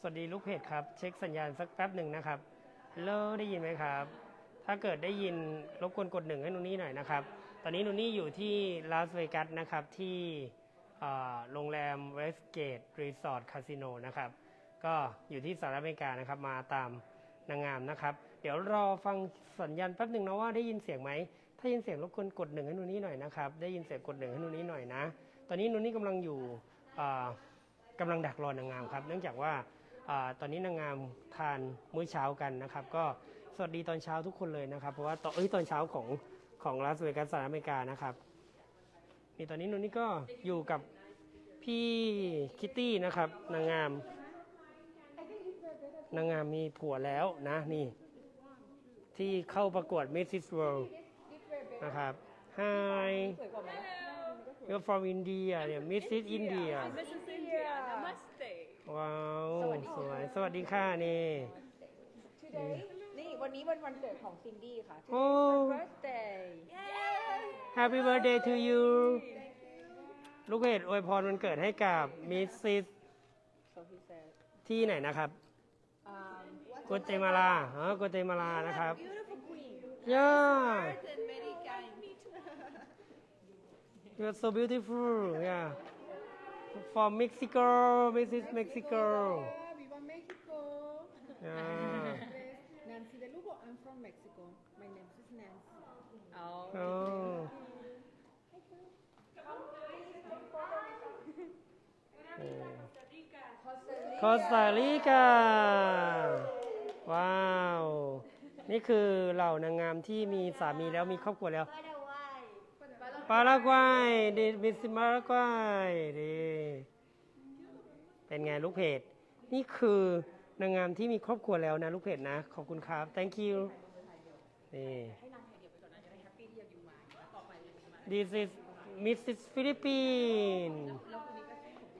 สวัสดีลูกเพจครับ เช็คสัญญาณสักแป๊บหนึ่งนะครับฮัลโหลได้ยินไหมครับ ถ้าเกิดได้ยินรบกวนกดหนึ่งให้นุนี่หน่อยนะครับ ตอนนี้นุนี่อยู่ที่ลาสเวกัสนะครับที่โรงแรมเวสเกตรีสอร์ทคาสิโนนะครับก็อยู่ที่สหรัฐอเมริกานะครับมาตามนางงามนะครับ เดี๋ยวรอฟังสัญญาณแป๊บหนึ่งนะว่าได้ยินเสียงไหม ถ้ายินเสียงรบกวนกดหนึ่งให้นุนี่หน่อยนะครับได้ยินเสียงกดหนึ่งให้นุนี่หน่อยนะ ตอนนี้นุนี่กำลังอยู่อ่ากำลังดักรอนางงามครับ เนื่องจากว่า ตอนนี้นางงามทานมื้อเช้ากันนะครับ ก็สวัสดีตอนเช้าทุกคนเลยนะครับ เพราะว่าตอนเอ้ยตอนเช้าของของลาสเวกัสสหรัฐอเมริกานะครับนี่ตอนนี้นุนนี่ก็อยู่กับพี่คิตตี้นะครับนางงามนางงามมีผัวแล้วนะนี่ ที่เข้าประกวด Mrs. World นะครับ Hi you're from India เนี่ย Mrs. India Mrs. India. Namaste. ว้าวสวย สวัสดีค่ะนี่ Today นี่วันนี้วันวันเกิดของซินดี้ค่ะ โอ้ birthday Happy birthday to you ลูกเพจอวยพรวันเกิดให้กับ Mrs. so he said ที่ไหนนะครับ um, กัวเตมาลาอ๋อกัวเตมาลานะครับ beautiful queen ย่า and very kind You're so beautiful yeah from Mexico Mrs. Mexico Viva Mexico. yeah Nancy de Lugo. I'm from Mexico. My name is Nancy. oh โอ้คอสตาริกาว้าว นี่คือเหล่านางงามที่มีสามีแล้วมีครอบครัวแล้ว ปารากวัยดิมิสปารากวัยดีเป็นไงลูกเพจนี่คือนางงามที่มีครอบครัวแล้วนะลูกเพจนะ ขอบคุณครับ thank you นี่ This is Mrs. Philippines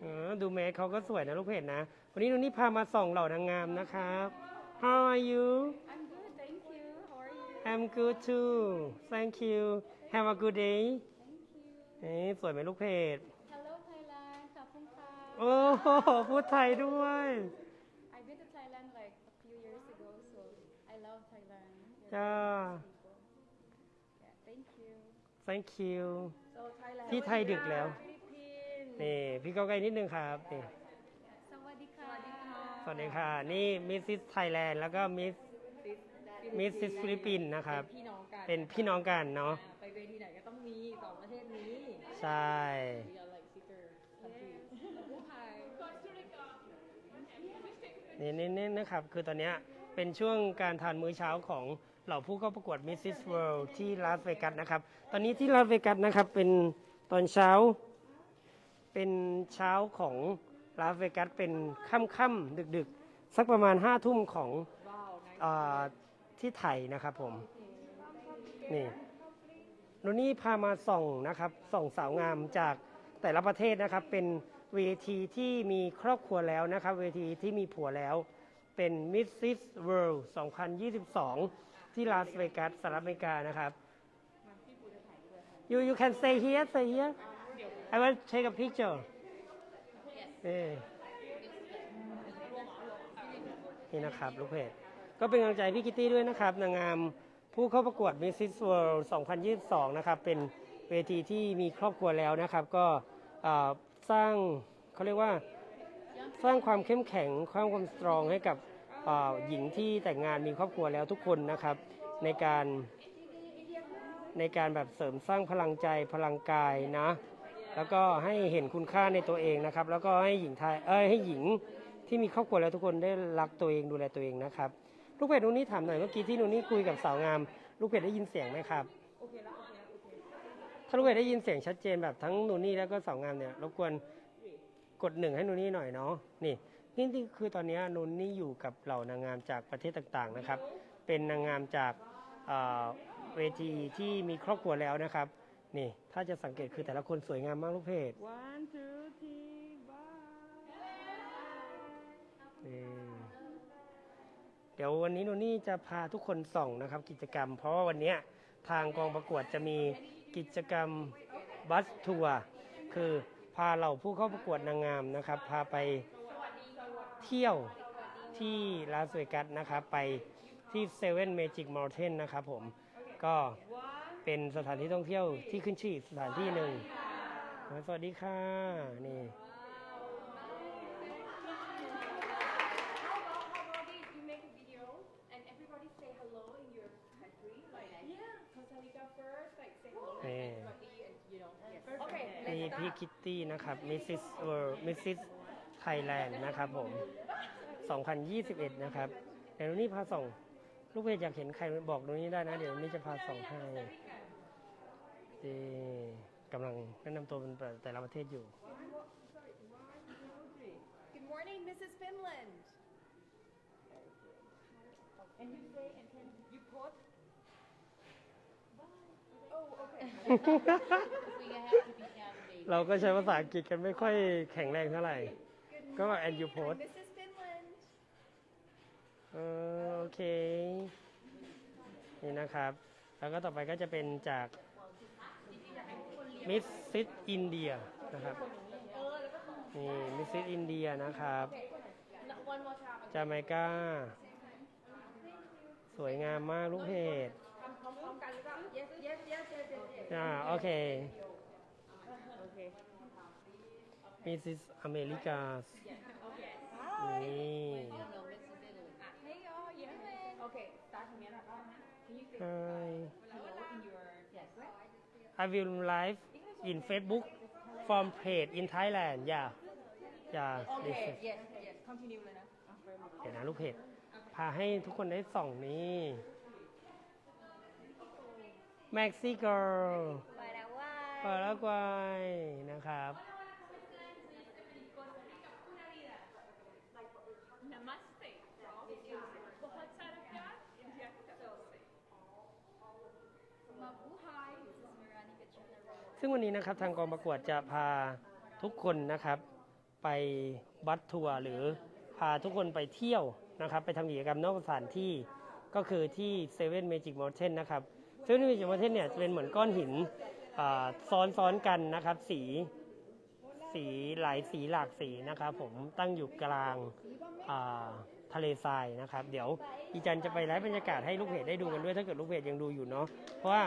เออดูแมสเขาก็สวยนะลูกเพจนะ วันนี้นุนนี่พามาส่องเหล่านางงามนะครับ How are you I'm good, thank you. How are you? I'm good too Thank you Have a good day เอ้ยสวยไหมลูกเพจ Hello, Thailand. ขอบคุณค่ะ โอ้โหพูดไทยด้วย I've been to Thailand like a few years ago, so I love Thailand. You're จ้า very nice people. Yeah, thank you. thank you so Thailand ที่ไทยดึกแล้ว Philippines นี่พี่ก้าวไกลนิดนึงครับนี่สวัสดีค่ะ สวัสดีค่ะ นี่มิสซิสไทยแลนด์แล้วก็มิส มิสซิสฟิลิปปินส์นะครับพี่น้องกัน เป็นพี่น้องกันเนาะ ใช่ we are like sister countries นี่นี่นี่นะครับ คือตอนเนี้ยเป็นช่วงการทานมื้อเช้าของเหล่าผู้เข้าประกวด Mrs. World ที่ลาสเวกัสนะครับ ตอนนี้ที่ลาสเวกัสนะครับ เป็นตอนเช้า เป็นเช้าของลาสเวกัสเป็นค่ำๆดึกๆ สักประมาณห้าทุ่มของว้าวนะอ่าที่ไทยนะครับผม นี่ นุนี่พามาส่องนะครับส่องสาวงามจากแต่ละประเทศนะครับ เป็นเวทีที่มีครอบครัวแล้วนะครับ เวทีที่มีผัวแล้ว เป็น Mrs. World 2022 ที่ลาสเวกัสสหรัฐอเมริกานะครับ you you can stay here stay here I want to take a picture นี่นะครับ ลูกเพจก็เป็นกำลังใจพี่คิตตี้ด้วยนะครับนางงาม ผู้เข้าประกวด Mrs. World 2022 นะครับ เป็นเวทีที่มีครอบครัวแล้วนะครับ ก็สร้างเขาเรียกว่าสร้างความเข้มแข็งความความสตรองให้กับหญิงที่แต่งงานมีครอบครัวแล้วทุกคนนะครับ ในการในการแบบเสริมสร้างพลังใจพลังกายนะ แล้วก็ให้เห็นคุณค่าในตัวเองนะครับ แล้วก็ให้หญิงไทยเอ้ยให้หญิงที่มีครอบครัวแล้วทุกคนได้รักตัวเองดูแลตัวเองนะครับ ลูกเพจนุนนี่ถามหน่อยเมื่อกี้ที่นุนนี่คุยกับสาวงาม ลูกเพจได้ยินเสียงไหมครับโอเคแล้วโอเคแล้วโอเคถ้าลูกเพจได้ยินเสียงชัดเจนแบบทั้งนุนนี่แล้วก็สาวงามเนี่ยรบกวนกดหนึ่งให้นุนนี่หน่อยเนาะนี่นี่นี่คือตอนนี้นุนนี่อยู่กับเหล่านางงามจากประเทศต่างๆนะครับ เป็นนางงามจากเอ่อเวทีที่มีครอบครัวแล้วนะครับนี่ถ้าจะสังเกตคือแต่ละคนสวยงามมากลูกเพจ one two three bye นี่ เดี๋ยววันนี้โนนี่จะพาทุกคนส่องนะครับ กิจกรรม เพราะว่าวันนี้ทางกองประกวดจะมีกิจกรรมบัสทัวร์คือพาเหล่าผู้เข้าประกวดนางงามนะครับ พาไปเที่ยวที่ลาสเวกัสนะครับ ไปที่เซเว่นเมจิกมอลเทนนะครับผมก็เป็นสถานที่ท่องเที่ยวที่ขึ้นชื่อสถานที่หนึ่งสวัสดีค่ะนี่ you make a video and everybody say hello in your country? Like, yeah, Costa Rica first, like say hello to นี่ everybody and you know, yes. Okay, นี่ let's พี่ start. คิตตี้นะครับมิสซิสเวอร์มิสซิสไทยแลนด์นะครับผม 2021 นะครับเดี๋ยวนี้พาส่องลูกเพจอยากเห็นใครบอกตรงนี้ได้นะ เดี๋ยวนี้จะพาส่องให้นี่กำลังแนะนำตัวเป็นแต่ละประเทศอยู่ Good morning, Mrs. Finland. And you say, and can you put? Oh, okay. เราก็ใช้ภาษาอังกฤษกันไม่ค่อยแข็งแรงเท่าไหร่ ก็ and you post Mrs. Finland. เออโอเค นี่นะครับ แล้วก็ต่อไปก็จะเป็นจากมิสซิสอินเดียนะครับ นี่มิสซิสอินเดียนะครับ One more time. จาไมกาสวยงามมากลูกเพจ พร้อมๆกันแล้วก็ yes yes yes yes yes yes อ่าโอเค มิสซิสอเมริกานี่ Hey y'all yeah okay start ตรงนี้นะคะ Can you say Hi hello in your yes I will live in Facebook from page in Thailand yeah yeah this okay is yes yes continue เลยนะเดี๋ยวนะลูกเพจพาให้ทุกคนได้ส่องนี่เม็กซิโกไปแล้วว่า ปารากวัยนะครับ Namaste. बहुत सारा प्यार. Mabuhay! This is Veronica General. ซึ่งวันนี้นะครับทางกองประกวดจะพาทุกคนนะครับ ไปบัสทัวร์หรือพาทุกคนไปเที่ยวนะครับ ไปทำกิจกรรมนอกสถานที่ก็คือที่เซเว่นเมจิกมอ t เทนนะครับเซเว่นเมจิกมอ t เทนเนี่ยจะเป็นเหมือนก้อนหินอ่า ซ้อนซ้อนกันนะครับ สีสีหลายสีหลากสีนะครับ ผมตั้งอยู่กลางอ่าทะเลทรายนะครับ เดี๋ยวอีจันจะไปไลฟ์บรรยากาศให้ลูกเพจได้ดูกันด้วยถ้าเกิดลูกเพจยังดูอยู่เนาะเพราะว่า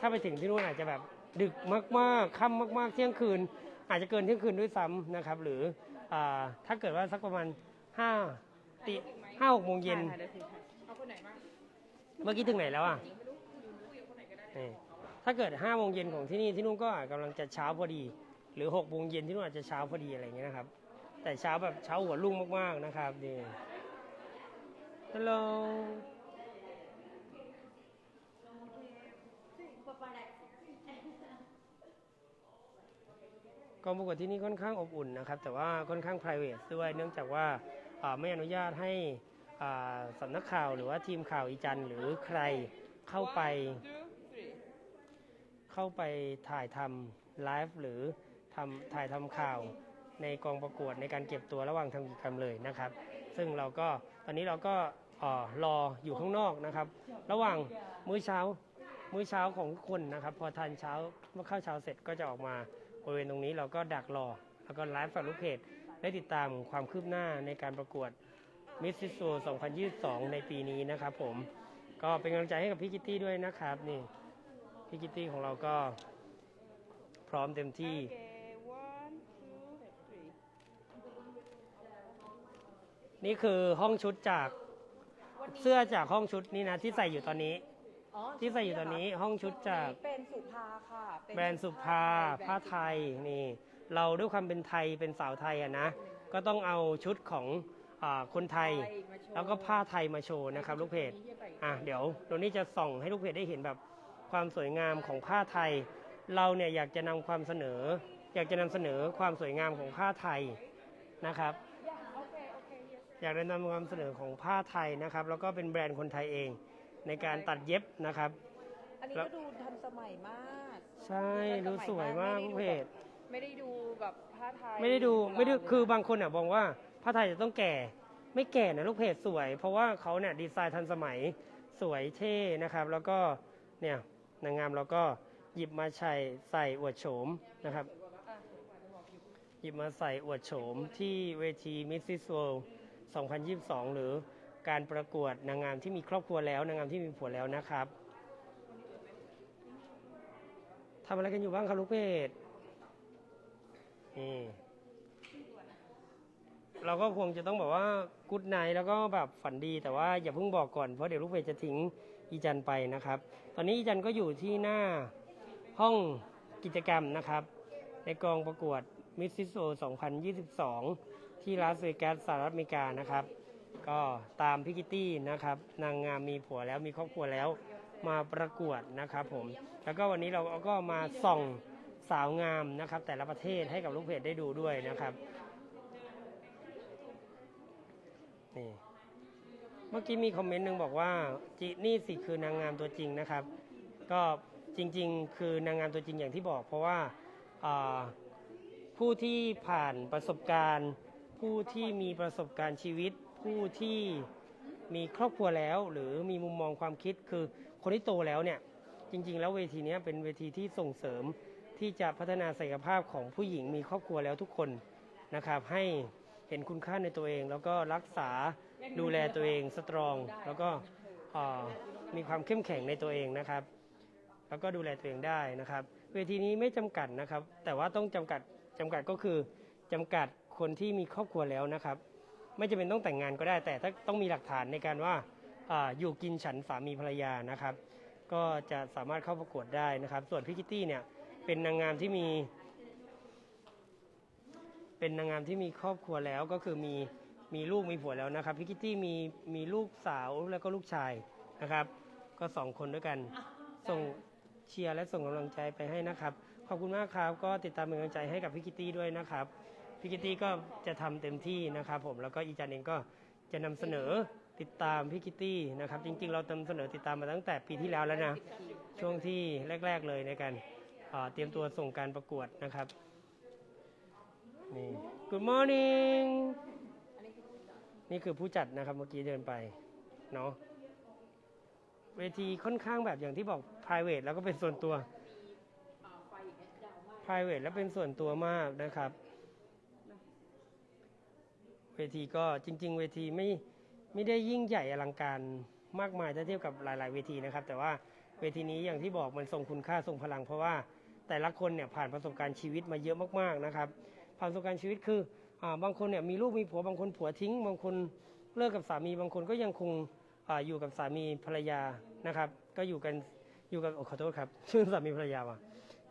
ถ้าไปถึงที่นู่นอาจจะแบบดึกมากๆค่ำมาก ๆ เที่ยงคืน อาจจะเกินเที่ยงคืนด้วยซ้ำนะครับ หรืออาถ้าเกิดว่าสักประมาณห้าตีห้าหกโมงเย็นเอาคนไหนมาเมื่อกี้ถึงไหนแล้วอะนี่ ถ้าเกิดห้าโมงเย็นของที่นี่ที่นู่นก็อาจกำลังจะเช้าพอดี หรือหกโมงเย็นที่นู่นอาจจะเช้าพอดีอะไรเงี้ยนะครับ แต่เช้าแบบเช้าหัวรุ่งมากๆนะครับนี่ฮัลโหลกองประกวดที่นี่ค่อนข้างอบอุ่นนะครับ แต่ว่าค่อนข้าง p r i v a t ด้วย เนื่องจากว่าไม่อนุญาตให้สำนักข่าวหรือว่าทีมข่าวอีจันหรือใครเข้าไป เข้าไปถ่ายทำไลฟ์หรือทำถ่ายทำข่าวในกองประกวดในการเก็บตัวระหว่างทำกิจกรรมเลยนะครับ ซึ่งเราก็ตอนนี้เราก็เอ่อรออยู่ข้างนอกนะครับ ระหว่างมื้อเช้ามื้อเช้าของทุกคนนะครับ พอทานเช้าเมื่อข้าวเช้าเสร็จก็จะออกมาบริเวณตรงนี้เราก็ดักรอ แล้วก็ไลฟ์ฝากลูกเพจได้ติดตามความคืบหน้าในการประกวดมิสซิสโซ2022 ในปีนี้นะครับผมก็เป็นกำลังใจให้กับพี่กิตตี้ด้วยนะครับนี่ พี่กิตตี้ของเราก็พร้อมเต็มที่ one two three นี่คือห้องชุดจากเสื้อจากห้องชุดนี่นะที่ใส่อยู่ตอนนี้ อ๋อที่ใส่อยู่ตอนนี้ห้องชุดจาก เป็นสุภาค่ะเป็แบรนด์สุภาผ้าไทยนี่ เราด้วยความเป็นไทยเป็นสาวไทยอะนะ ก็ต้องเอาชุดของอาคนไทยมาโชแล้วก็ผ้าไทยมาโชว์นะครับ ลูกเพจอะเดี๋ยวตรงนี้จะส่องให้ลูกเพจได้เห็นแบบ ความสวยงามของผ้าไทย เราเนี่ยอยากจะนำความเสนอ อยากจะนำเสนอความสวยงามของผ้าไทยนะครับ อยากจะนำความเสนอของผ้าไทยนะครับ แล้วก็เป็นแบรนด์คนไทยเองในการตัดเย็บนะครับ อันนี้แล้วก็ดูทันสมัยมาก ใช่ดูสวยมากลูกเพจไม่ได้ดูแบบผ้าไทยไม่ได้ดูโบราณไม่ได้เลยคือบางคนอะมองว่าผ้าไทยจะต้องแก่ ไม่แก่นะลูกเพจสวย เพราะว่าเขาเนี่ยดีไซน์ทันสมัยสวยเท่นะครับ แล้วก็เนี่ย นางงามเราก็หยิบมาใส่ใส่อวดโฉมนะครับ หยิบมาใส่อวดโฉมที่เวที Mrs. World 2022 หรือการประกวดนางงามที่มีครอบครัวแล้ว นางงามที่มีผัวแล้วนะครับทำอะไรกันอยู่บ้างครับลูกเพจนี่เราก็คงจะต้องบอกว่ากุ๊ดไนแล้วก็แบบฝันดีแต่ว่าอย่าเพิ่งบอกก่อนเพราะเดี๋ยวลูกเพจจะทิ้ง อีจันไปนะครับ ตอนนี้อีจันก็อยู่ที่หน้าห้องกิจกรรมนะครับ ในกองประกวดมิสซิสโซ 2022 ที่ลาสเวกัสสหรัฐอเมริกานะครับ ก็ตามพิกิตี้นะครับ นางงามมีผัวแล้วมีครอบครัวแล้วมาประกวดนะครับผม แล้วก็วันนี้เราก็มาส่องสาวงามนะครับ แต่ละประเทศให้กับลูกเพจได้ดูด้วยนะครับนี่ มื่อกี้มีคอมเมนต์หนึ่งบอกว่าจินี่สิคือนางงามตัวจริงนะครับ ก็จริง ๆ คือนางงามตัวจริงอย่างที่บอก เพราะว่าผู้ที่ผ่านประสบการณ์ ผู้ที่มีประสบการณ์ชีวิต ผู้ที่มีครอบครัวแล้ว หรือมีมุมมองความคิดคือคนที่โตแล้วเนี่ยจริง ๆ แล้วเวทีนี้เป็นเวทีที่ส่งเสริมที่จะพัฒนาศักยภาพของผู้หญิงมีครอบครัวแล้วทุกคนนะครับ ให้เห็นคุณค่าในตัวเอง แล้วก็รักษา ดูแลตัวเองสตรอง แล้วก็มีความเข้มแข็งในตัวเองนะครับ แล้วก็ดูแลตัวเองได้นะครับ เวทีนี้ไม่จำกัดนะครับ แต่ว่าต้องจำกัดจำกัดก็คือจำกัดคนที่มีครอบครัวแล้วนะครับ ไม่จำเป็นต้องแต่งงานก็ได้ แต่ถ้าต้องมีหลักฐานในการว่าอาอยู่กินฉันสามีภรรยานะครับ ก็จะสามารถเข้าประกวดได้นะครับ ส่วนพี่คิตตี้เนี่ยเป็นนางงามที่มี เป็นนางงามที่มีครอบครัวแล้วก็คือมี มีลูกมีผัวแล้วนะครับพี่คิตตี้มีมีลูกสาวแล้วก็ลูกชายนะครับ ก็สองคนด้วยกัน ส่งเชียร์และส่งกำลังใจไปให้นะครับ ขอบคุณมากครับ ก็ติดตามเป็นกำลังใจให้กับพี่คิตตี้ด้วยนะครับพี่คิตตี้ก็จะทำเต็มที่นะครับ ผมแล้วก็อีจันเองก็จะนำเสนอติดตามพี่คิตตี้นะครับ จริง ๆ เรานำเสนอติดตามมาตั้งแต่ปีที่แล้วแล้วนะ ช่วงที่แรก ๆเลยในการอ่าเตรียมตัวส่งการประกวดนะครับนี่ Good morning นี่คือผู้จัดนะครับเมื่อกี้เดินไปเนาะเวทีค่อนข้างแบบอย่างที่บอก private แล้วก็เป็นส่วนตัว private แล้วเป็นส่วนตัวมากนะครับ เวทีก็จริง ๆ เวทีไม่ไม่ได้ยิ่งใหญ่อลังการมากมายถ้าเทียบกับหลาย ๆ เวทีนะครับ แต่ว่าเวทีนี้อย่างที่บอกมันทรงคุณค่าทรงพลัง เพราะว่าแต่ละคนเนี่ยผ่านประสบการณ์ชีวิตมาเยอะมากๆนะครับผ่านประสบการณ์ชีวิตคือ บางคนเนี่ยมีลูกมีผัวบางคนผัวทิ้ง บางคนเลิกกับสามี บางคนก็ยังคงออยู่กับสามีภรรยานะครับ ก็อยู่กันอยู่กับโอ้ขอโทษครับชื่อสามีภรรยาว่ะ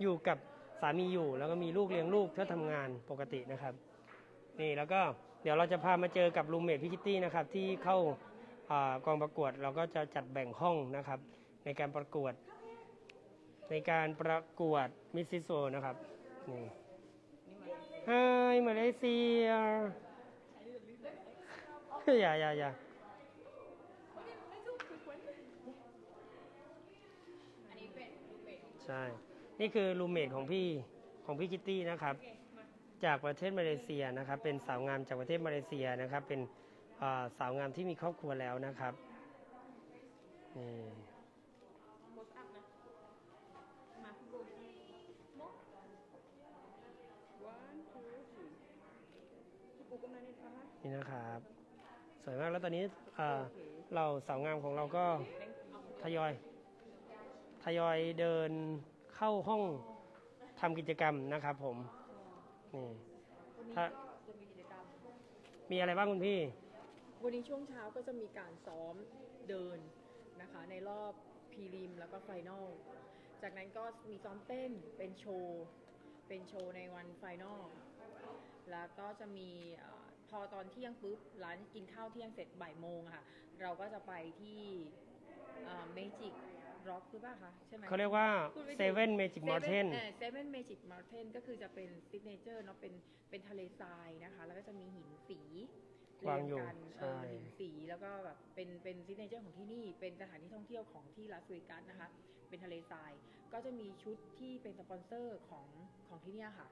อยู่กับสามีอยู่แล้วก็มีลูกเลี้ยงลูกเพื่อทำงานปกตินะครับนี่แล้วก็เดี๋ยวเราจะพามาเจอกับรูมเมทพี่คิตตี้นะครับที่เข้าอากองประกวดเราก็จะจัดแบ่งห้องนะครับ ในการประกวด ในการประกวดมิสซิโซนะครับนี่ Hi มาเลเซียอย่าอย่าอย่าใช่ นี่คือรูเมทของพี่ของพี่คิตตี้นะครับ จากประเทศมาเลเซียนะครับ เป็นสาวงามจากประเทศมาเลเซียนะครับ เป็นสาวงามที่มีครอบครัวแล้วนะครับนี่ โพสอัพนะ มาพี่บูมก one two three พี่ปูก็มาในท้า นี่นะครับ สวยมากแล้วตอนนี้อ่าเราสาวงามของเราก็ทยอยทยอยเดินเข้าห้องทำกิจกรรมนะครับผมนี่ถ้าจะมีกิจกรรม มีอะไรบ้างคุณพี่ วันนี้ช่วงเช้าก็จะมีการซ้อมเดินนะคะ ในรอบพรีลิมแล้วก็ไฟนอล จากนั้นก็มีซ้อมเต้นเป็นโชว์ เป็นโชว์ในวันไฟนอล แล้วก็จะมีเออพอตอนเที่ยงปุ๊บร้านกินข้าวเที่ยงเสร็จบ่ายโมงอะค่ะ เราก็จะไปที่เมจิกร็อกหรือเปล่าคะใช่ไหมเขาเรียกว่า Seven Magic Mountain เซเว่นเมจิกมาร์เทนก็คือจะเป็นซิกเนเจอร์เนาะเป็นเป็นทะเลทรายนะคะ แล้วก็จะมีหินสีวางอยู่เรีกันใช่เออหินสีแล้วก็แบบเป็นเป็นซิกเนเจอร์ของที่นี่เป็นสถานที่ท่องเที่ยวของที่ลาสเวกัสนะคะ เป็นทะเลทรายก็จะมีชุดที่เป็นสปอนเซอร์ของของที่เนี่ยค่ะ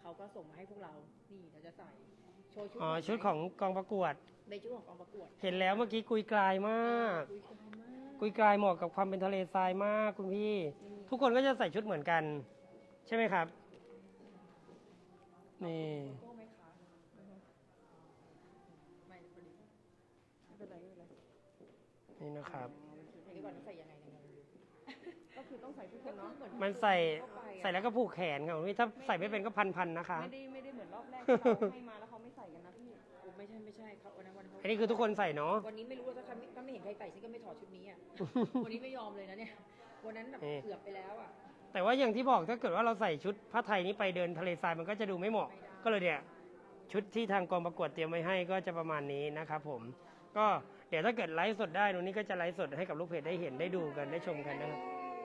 เขาก็ส่งมาให้พวกเรานี่เราจะใส่โชว์ชุดอ๋อหน่ยไหมชุดของกองประกวด ในชุดของกองประกวดเห็นแล้วเมื่อกี้กุยกลายมาก คุยกันมากกุยกลายเหมาะกับความเป็นทะเลทรายมากคุณพี่ ทุกคนก็จะใส่ชุดเหมือนกัน ใช่ไหมครับ นี่ โก้ไหมคะไม่พอดีไม่เป็นไรไม่เป็นไรนี่นะครับเดี๋ยวก่อนใส่ยังไงเนี่ยงงอยู่ก็คือต้องใส่ทุกคก็นคือเนาะเหมือนมันใส่เข้าไปอะใส่แล้วก็ผูกแขนครับนี่ถ้าใส่ไม่เป็นก็พันๆนะคะ ไม่ได้ไม่ได้เหมือนรอบแรกที่เราให้มาแล้ว ใช่ไม่ใช่ครับวันนั้นวันเขาอันนี้คือทุกคนใส่เนาะ วันนี้ไม่รู้ว่าถ้าใครไม่ถ้าไม่เห็นใครใส่ฉันก็ไม่ถอดชุดนี้อะ วันนี้ไม่ยอมเลยนะเนี่ย วันนั้นแบบนี่เกือบไปแล้วอะ แต่ว่าอย่างที่บอกถ้าเกิดว่าเราใส่ชุดผ้าไทยนี้ไปเดินทะเลทรายมันก็จะดูไม่เหมาะไม่ได้ก็เลยเนี่ยชุดที่ทางกองประกวดเตรียมไว้ให้ก็จะประมาณนี้นะครับผม ก็เดี๋ยวถ้าเกิดไลฟ์สดได้ตรงนี้ก็จะไลฟ์สดให้กับลูกเพจได้เห็นได้ดูกันได้ชมกันนะครับ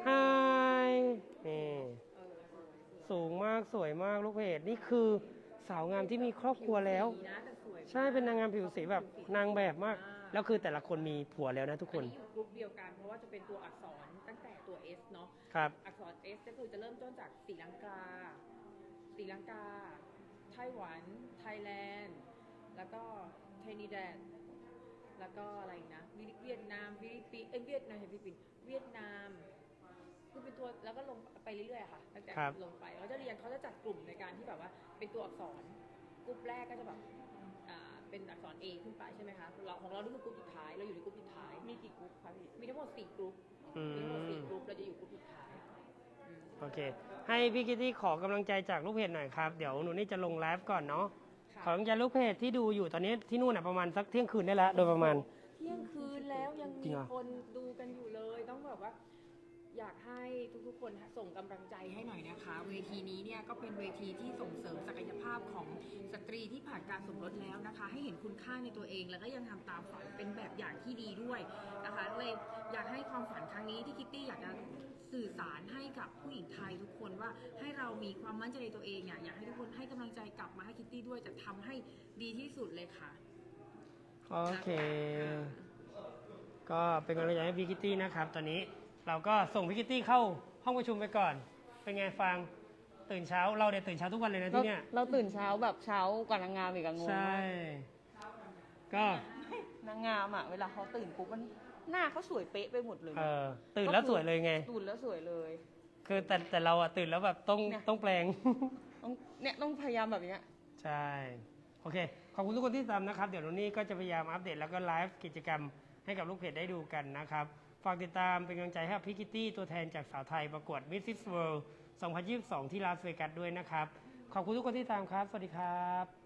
ฮายนี่เออสวยสวยสูงมากสวยมากลูกเพจนี่คือสาวงามที่มีครอบครัวแล้ว ดีนะแต่สวย ใช่เป็นนางงามผิวสีแบบนางแบบมาก แล้วคือแต่ละคนมีผัวแล้วนะทุกคอันนนี้อยู่กรุ๊ปเดียวกันเพราะว่าจะเป็นตัวอักษรตั้งแต่ตัว S เนาะครับ อักษร S ก็คือจะเริ่มต้นจากศรีลังกาศรีลังกา ไต้หวัน ไทยแลนด์ แล้วก็เทนิแดดแล้วก็อะไรอีกนะวิเวียดนามฟิลิปปินส์เอ้ยเวียดนามฟิลิปปินส์เวียดนามคือเป็นตัวแล้วก็ลงไปเรื่อยๆอะค่ะตั้งแต่ครับลงไปเขาจะเรียนเขาจะจัดกลุ่มในการที่แบบว่าเป็นตัวอักษรกลุ่มแรกก็จะแบบอ่า เป็นอักษร A ขึ้นไปใช่ไหมคะเราของเรานี่คือกลุ่มสุดท้าย เราอยู่ในกลุ่มสุดท้าย มีกี่กรุ๊ปคะพี่ มีทั้งหมดสี่กลุ่มอืมีทั้งหมดสี่มกลุ่มเราจะอยู่กลุ่มสุดท้ายอืมโอเค ให้พี่คิตตี้ขอกำลังใจจากลูกเพจหน่อยครับ เดี๋ยวหนูนี่จะลงไลฟ์ก่อนเนาะค่ะขอกำลังใจลูกเพจที่ดูอยู่ตอนนี้ที่นู่นน่ะประมาณสักเที่ยงคืนได้แล้วโดยประมาณ เที่ยงคืนแล้วยังจริมีงเหรอ คนดูกันอยู่เลย ต้องแบบว่า อยากให้ ทุกๆ คนส่งกำลังใจให้หน่อยนะคะ เวทีนี้เนี่ยก็เป็นเวทีที่ส่งเสริมศักยภาพของสตรีที่ผ่านการสมรสแล้วนะคะ ให้เห็นคุณค่าในตัวเอง แล้วก็ยังทำตามฝันเป็นแบบอย่างที่ดีด้วยนะคะเลยอยากให้ความฝันครั้งนี้ที่คิตตี้อยากจะสื่อสารให้กับผู้หญิงไทยทุกคนว่าให้เรามีความมั่นใจในตัวเองอะอยากให้ทุกคนให้กำลังใจกลับมาให้คิตตี้ด้วยจะทำให้ดีที่สุดเลยค่ะโอเค ก็เป็นกำลังใจให้พี่คิตตี้นะครับตอนนี้ เราก็ส่งพี่คิตตี้เข้าห้องประชุมไปก่อน เป็นไงฟังตื่นเช้าเราเนี่ยตื่นเช้าทุกวันเลยนะเราที่เนี่ย เราตื่นเช้าแบบเช้ากว่านางงามอีกอะงงใช่ ก็นางงามอะเวลาเขาตื่นปุ๊บมันหน้าเขาสวยเป๊ะไปหมดเลยเออตื่นแล้วสวยเลยไง ตื่นแล้วสวยเลย คือแต่แต่เราอะตื่นแล้วแบบต้องเนี่ย ต้องแปลง ต้องเนี่ยต้องพยายามแบบเนี้ย ใช่ โอเค ขอบคุณทุกคนที่ตามนะครับ เดี๋ยววันนี้ก็จะพยายามอัปเดตแล้วก็ไลฟ์กิจกรรมให้กับลูกเพจได้ดูกันนะครับ ฝากติดตามเป็นกำลังใจให้พิกิตตี้ตัวแทนจากสาวไทยประกวด Mrs. World 2022 ที่ลาสเวกัสด้วยนะครับ ขอบคุณทุกคนที่ตามครับ สวัสดีครับ